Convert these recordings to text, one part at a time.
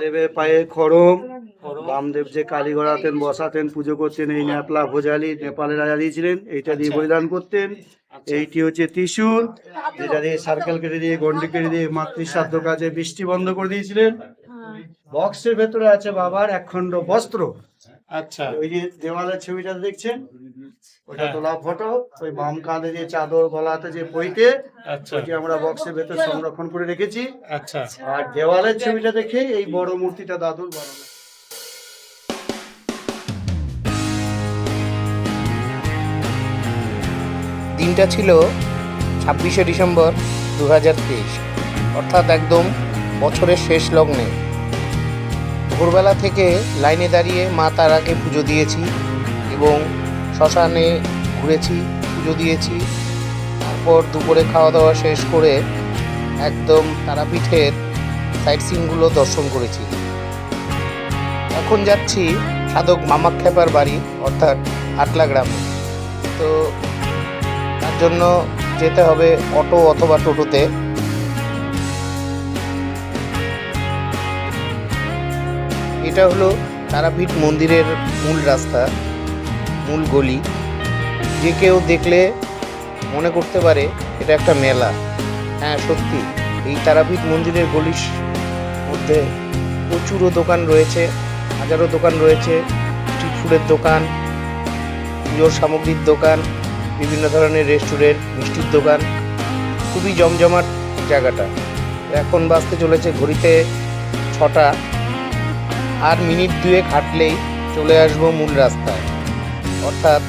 দেবের পায়ে খরম বামদেব যে কালীঘর আতেন বসাতেন পুজো করতেন এই ন্যাপলা ভোজালি নেপালে রাজা দিয়েছিলেন এইটা দিয়ে বলিদান করতেন। এইটি হচ্ছে ত্রিশূল যেটা দিয়ে সার্কেল কেটে দিয়ে গন্ডি কেটে দিয়ে মাতৃশ্রাদ্ধ কাজে বৃষ্টি বন্ধ করে দিয়েছিলেন। বক্সের ভেতরে আছে বাবার একখণ্ড বস্ত্র। আচ্ছা। ওই যে দেওয়ালের ছবিটা দেখছেন? ওটা হ্যাঁ। তোলা ফটো ওই বাম কাঁধে যে চাদর গলাতে যে পইতে আচ্ছা। আমরা বক্সের ভেতর সংরক্ষণ করে রেখেছি। আচ্ছা। আর দেওয়ালের ছবিটা দেখে এই বড় মূর্তিটা দাদুর বানানো। দিনটা ছিল ছাব্বিশে ডিসেম্বর দু তেইশ অর্থাৎ একদম বছরের শেষ লগ্নে। ভোরবেলা থেকে লাইনে দাঁড়িয়ে মা তারাকে পুজো দিয়েছি এবং শ্মশানে ঘুরেছি, পুজো দিয়েছি। তারপর দুপুরে খাওয়া দাওয়া শেষ করে একদম তারাপীঠের সাইট সিনগুলো দর্শন করেছি। এখন যাচ্ছি সাধক মামাক্ষেপার বাড়ি, অর্থাৎ আটলা গ্রামে। তো তার জন্য যেতে হবে অটো অথবা টোটোতে। এটা হলো তারাপীঠ মন্দিরের মূল রাস্তা। মূল গলি, যে কেউ দেখলে মনে করতে পারে এটা একটা মেলা। হ্যাঁ সত্যি, এই তারাপীঠ মন্দিরের গলির মধ্যে প্রচুরও দোকান রয়েছে, হাজারো দোকান রয়েছে স্ট্রিট ফুডের দোকান পুজোর সামগ্রীর দোকান, বিভিন্ন ধরনের রেস্টুরেন্ট মিষ্টির দোকান, খুবই জমজমাট জায়গাটা। এখন বাজতে চলেছে ঘড়িতে ছটা, আর মিনিট দুয়েক হাঁটলেই চলে আসব মূল রাস্তায়। অর্থাৎ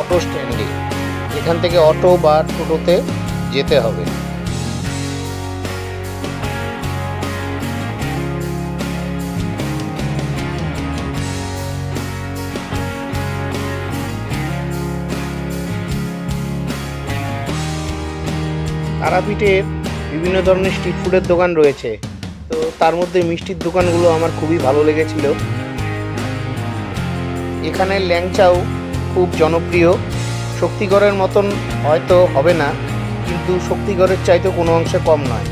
অটো স্ট্যান্ডে। এখান থেকে অটো বা টোটোতে যেতে হবে। তারাপীঠের বিভিন্ন ধরনের স্ট্রিট ফুডের দোকান রয়েছে। তো তার মধ্যে মিষ্টির দোকানগুলো আমার খুবই ভালো লেগেছিল। এখানে ল্যাংচাও খুব জনপ্রিয়। শক্তিগড়ের মতন হয়তো হবে না, কিন্তু শক্তিগড়ের চাইতে কোনো অংশে কম নয়।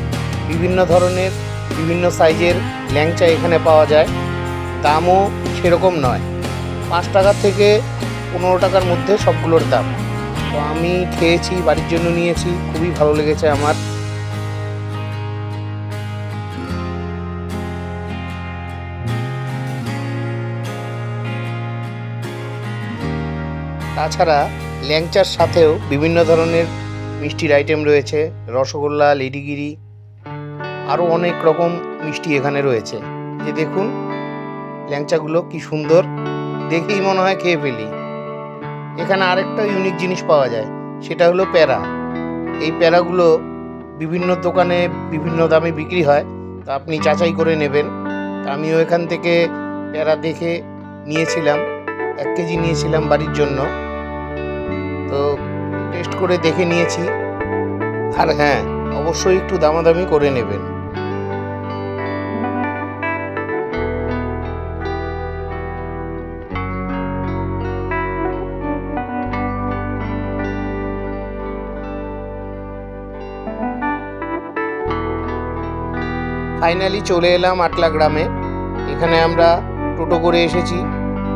বিভিন্ন ধরনের, বিভিন্ন সাইজের ল্যাংচা এখানে পাওয়া যায়। দামও সেরকম নয়। পাঁচ টাকা থেকে পনেরো টাকার মধ্যে সবগুলোর দাম। তো আমি খেয়েছি, বাড়ির জন্য নিয়েছি, খুবই ভালো লেগেছে আমার। তাছাড়া ল্যাংচার সাথেও বিভিন্ন ধরনের মিষ্টির আইটেম রয়েছে, রসগোল্লা, লেডিগিরি আরও অনেক রকম মিষ্টি এখানে রয়েছে। যে দেখুন, ল্যাংচাগুলো কি সুন্দর, দেখেই মনে হয় খেয়ে ফেলি। এখানে আরেকটা ইউনিক জিনিস পাওয়া যায়, সেটা হলো প্যারা। এই প্যারাগুলো বিভিন্ন দোকানে বিভিন্ন দামে বিক্রি হয়, তা আপনি যাচাই করে নেবেন। আমিও এখান থেকে প্যারা দেখে নিয়েছিলাম, এক কেজি নিয়েছিলাম বাড়ির জন্য। করে দেখে নিয়েছি। আর হ্যাঁ অবশ্যই একটু দামাদামি করে নেবেন। ফাইনালি চলে এলাম আটলা গ্রামে। এখানে আমরা টোটো করে এসেছি।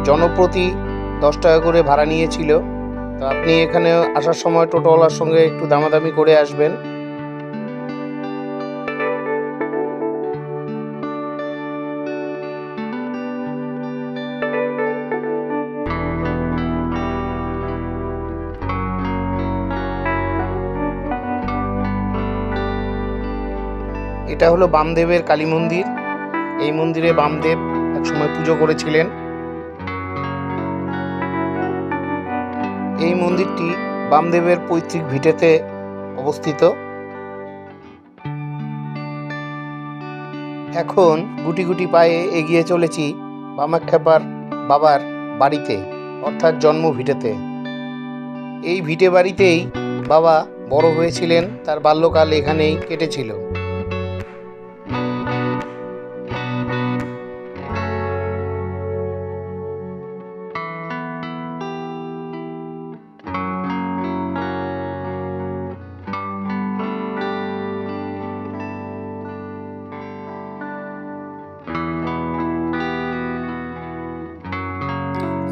জনপ্রতি দশ টাকা করে ভাড়া নিয়েছিল। তো আপনি এখানে আসার সময় টোটোওয়ালার সঙ্গে একটু দামাদামি করে আসবেন। এটা হলো বামদেবের কালী মন্দির। এই মন্দিরে বামদেব একসময় পুজো করেছিলেন। মন্দিরটি বামদেবের পৈতৃক ভিটেতে অবস্থিত। এখন গুটি গুটি পায়ে এগিয়ে চলেছি বামাখ্যাপার বাবার বাড়িতে, অর্থাৎ জন্ম ভিটেতে। এই ভিটে বাড়িতেই বাবা বড় হয়েছিলেন, তার বাল্যকাল এখানেই কেটেছিল।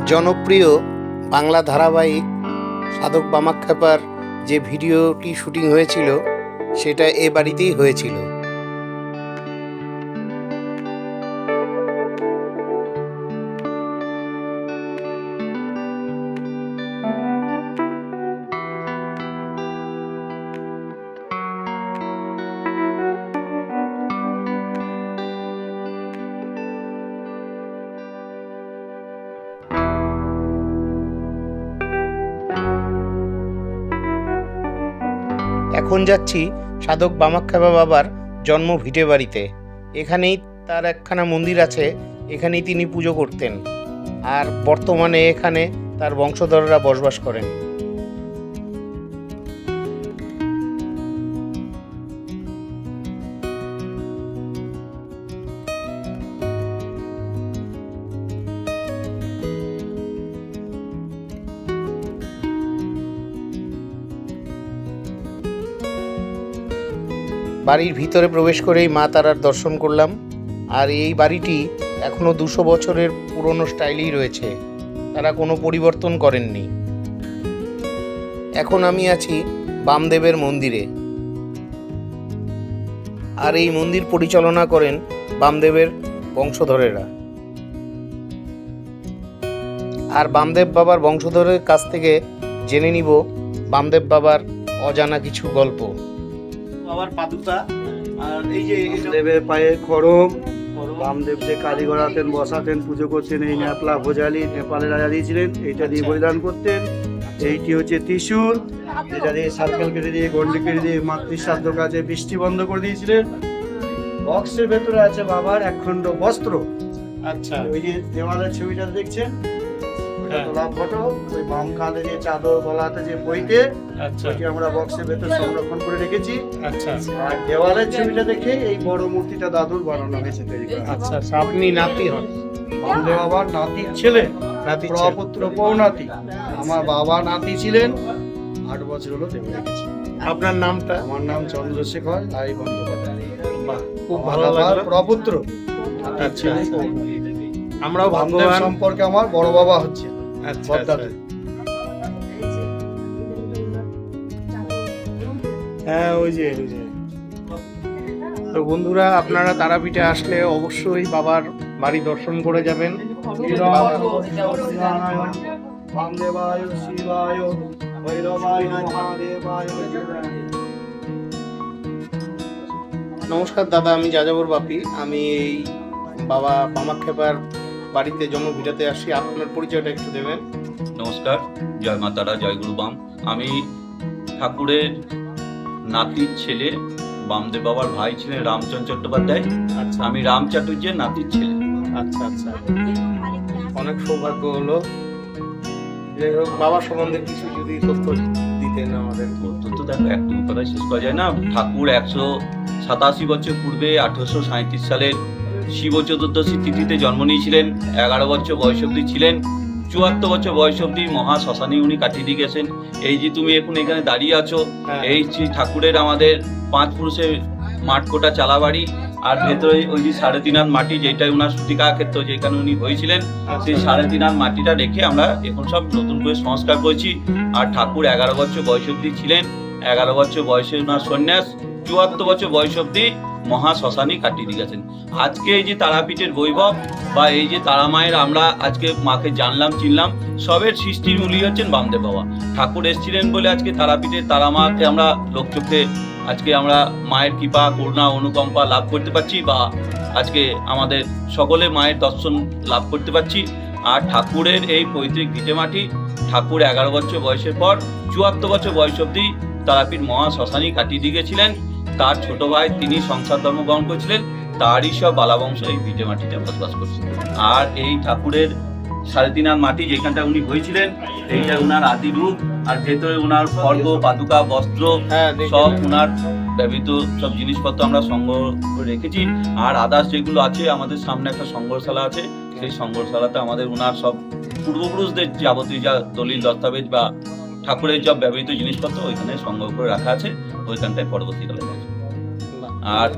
জনপ্রিয় বাংলা ধারাবাহিক সাধক বামাক্ষেপার যে ভিডিওটি শুটিং হয়েছিল সেটা এ বাড়িতেই হয়েছিল। এখন যাচ্ছি সাধক বামাক্ষেপা বাবার জন্ম ভিটে বাড়িতে এখানেই তার একখানা মন্দির আছে, এখানেই তিনি পুজো করতেন। আর বর্তমানে এখানে তার বংশধররা বসবাস করেন। বাড়ির ভিতরে প্রবেশ করেই মা তারার দর্শন করলাম। আর এই বাড়িটি এখনও দুশো বছরের পুরনো স্টাইলেই রয়েছে। তারা কোনো পরিবর্তন করেননি। এখন আমি আছি বামদেবের মন্দিরে। আর এই মন্দির পরিচালনা করেন বামদেবের বংশধরেরা। আর বামদেব বাবার বংশধরের কাছ থেকে জেনে নিব বামদেব বাবার অজানা কিছু গল্প। বাবার পাদুকা আর এই যে দেবের পায়ে খড়ম বামদেব যে কালীঘর আতেন বসাতেন পুজো করতেন এই ন্যাপলা ভোজালি নেপালের রাজা দিয়েছিলেন এইটা দিয়ে আচ্ছা। বলিদান করতেন। এইটি হচ্ছে ত্রিশূল যেটা দিয়ে সার্কেল কেটে দিয়ে গন্ডি কেটে দিয়ে মাতৃশ্রাদ্ধ কাজে বৃষ্টি বন্ধ করে দিয়েছিলেন। বক্সের ভেতরে আছে বাবার একখণ্ড বস্ত্র। আচ্ছা। ওই যে দেওয়ালের ছবিটা দেখছেন? হ্যাঁ। ওই বাম কাঁধে যে চাদর গলাতে যে বইতে আচ্ছা। ওইটি আমরা বক্সের ভেতর সংরক্ষণ করে রেখেছি। আচ্ছা। আর দেওয়ালের ছবিটা দেখে এই বড় মূর্তিটা দাদুর বানানো হয়েছে তৈরি করা। আচ্ছা আপনি নাতি হন বামদেব বাবার নাতির ছেলে নাতি ছেলে। প্রপুত্র পৌনাতি। আমার বাবা নাতি ছিলেন আট বছর হলো দেবে রেখেছি আপনার নামটা? আমার নাম চন্দ্রশেখর আই বন্দ্যোপাধ্যায়। খুব ভালো বাবার লাগল। প্রপুত্র। আচ্ছা। আচ্ছা। আমরাও বামদেব সম্পর্কে আমার বড় বাবা হচ্ছে আচ্ছা আচ্ছা। হ্যাঁ ওই যে ওই যে। তো বন্ধুরা আপনারা তারাপীঠে আসলে অবশ্যই বাবার বাড়ি দর্শন করে যাবেন। নমস্কার দাদা আমি যাযাবর বাপি। আমি এই বাবা বামাক্ষেপার বাড়িতে জন্ম ভিটাতে আসি আপনার পরিচয়টা একটু দেবেন। নমস্কার জয় মা তারা জয় গুরু বাম। আমি ঠাকুরের নাতির ছেলে বামদেব বাবার ভাই ছিলেন রামচন্দ্র চট্টোপাধ্যায়। আচ্ছা। আমি রাম চাটুর্যের নাতির ছেলে। আচ্ছা আচ্ছা। অনেক সৌভাগ্য হলো। যাই হোক বাবা সম্বন্ধে কিছু যদি তথ্য দিতেন আমাদের। অত্যন্ত দেখো একটু কথা শেষ করা যায় না। ঠাকুর একশো সাতাশি বছর পূর্বে আঠারোশো সাঁত্রিশ সালের শিব চতুর্দশী তিথিতে জন্ম নিয়েছিলেন এগারো বছর বয়স অব্দি ছিলেন চুয়াত্তর বছর বয়স অব্দি মহা শ্মশানে উনি কাটিয়ে দিয়ে গেছেন। এই যে তুমি এখন এখানে দাঁড়িয়ে আছো হ্যাঁ। এই যে ঠাকুরের আমাদের পাঁচ পুরুষের মাঠ কোটা চালা বাড়ি আর ভেতরে ওই যে সাড়ে তিন হাত মাটি যেটা ওনার সুতিকা ক্ষেত্র যেখানে উনি হয়েছিলেন সেই সাড়ে তিন হাত মাটিটা রেখে আমরা এখন সব নতুন করে সংস্কার করেছি। আর ঠাকুর এগারো বছর বয়স অব্দি ছিলেন এগারো বছর বয়সে ওনার সন্ন্যাস চুয়াত্তর বছর বয়স অব্দি মহা শ্মশানই কাটিয়ে দিয়ে গেছেন। আজকে এই যে তারাপীঠের বৈভব বা এই যে তারা মায়ের আমরা আজকে মাকে জানলাম, চিনলাম, সবের সৃষ্টির মূলই হচ্ছেন বামদেব বাবা। ঠাকুর এসেছিলেন বলে আজকে তারাপীঠের তারা মাকে আমরা লোকচক্ষে আজকে আমরা মায়ের কৃপা, করুণা, অনুকম্পা লাভ করতে পারছি বা আজকে আমাদের সকলে মায়ের দর্শন লাভ করতে পারছি। আর ঠাকুরের এই পৈতৃক ভিটে মাটি ঠাকুর এগারো বছর বয়সের পর, চুয়াত্তর বছর বয়স অবধি তারাপীঠ মহা শ্মশানী কাটিয়ে দিয়ে গেছিলেন। তার ছোট ভাই তিনি সংসার ধর্ম গ্রহণ করেছিলেন তারই সব বালাবংশ এই ভিটে মাটিতে বসবাস করছে আর এই ঠাকুরের সাড়ে তিন হাত মাটি যেখানটা উনি হয়েছিলেন এইটা উনার আদি রূপ আর ভেতরে উনার খড়গ পাদুকা বস্ত্র হ্যাঁ সব উনার ব্যবহৃত সব জিনিসপত্র আমরা সংগ্রহ করে রেখেছি। আর আদার্স যেগুলো আছে আমাদের সামনে একটা সংগ্রহশালা আছে সেই সংগ্রহশালাতে আমাদের উনার সব পূর্বপুরুষদের যাবতীয় যা দলিল দস্তাবেজ বা ঠাকুরের সব ব্যবহৃত জিনিসপত্র ওইখানে সংগ্রহ করে রাখা আছে। ওইখানটায় পরবর্তীকালে আর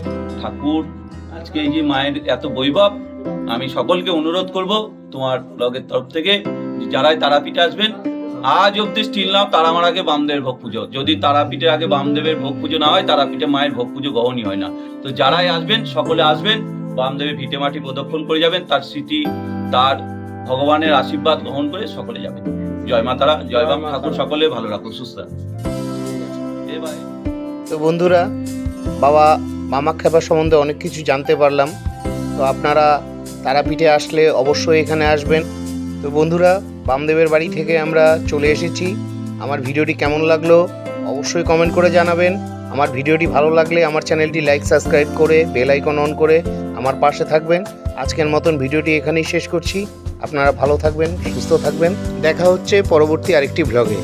ঠাকুর আজকে এই যে মায়ের এত বৈভব আমি সকলকে অনুরোধ করব তোমার ব্লগের তরফ থেকে যারাই তারাপীঠে আসবেন আজ অব্দি স্টিল নাও তারামার আগে বামদেবের ভোগ পুজো। যদি তারাপীঠের আগে বামদেবের ভোগ পুজো না হয় তারাপীঠে মায়ের ভোগ পুজো গ্রহণই হয় না। তো যারাই আসবেন সকলে আসবেন বামদেবের ভিটে মাটি প্রদক্ষিণ করে যাবেন তার স্মৃতি তার ভগবানের আশীর্বাদ গ্রহণ করে সকলে যাবেন। জয় মা তারা জয় বাম ঠাকুর সকলে ভালো রাখুন সুস্থ রাখুন। এবার তো বন্ধুরা, বাবা মামাক্ষেপা সম্বন্ধে অনেক কিছু জানতে পারলাম। তো আপনারা তারাপীঠে আসলে অবশ্যই এখানে আসবেন। তো বন্ধুরা, বামদেবের বাড়ি থেকে আমরা চলে এসেছি। আমার ভিডিওটি কেমন লাগল অবশ্যই কমেন্ট করে জানাবেন। আমার ভিডিওটি ভালো লাগলে আমার চ্যানেলটি লাইক, সাবস্ক্রাইব করে, বেল আইকন অন করে আমার পাশে থাকবেন। আজকের মতন ভিডিওটি এখানেই শেষ করছি। আপনারা ভালো থাকবেন, সুস্থ থাকবেন। দেখা হচ্ছে পরবর্তী আরেকটি ব্লগে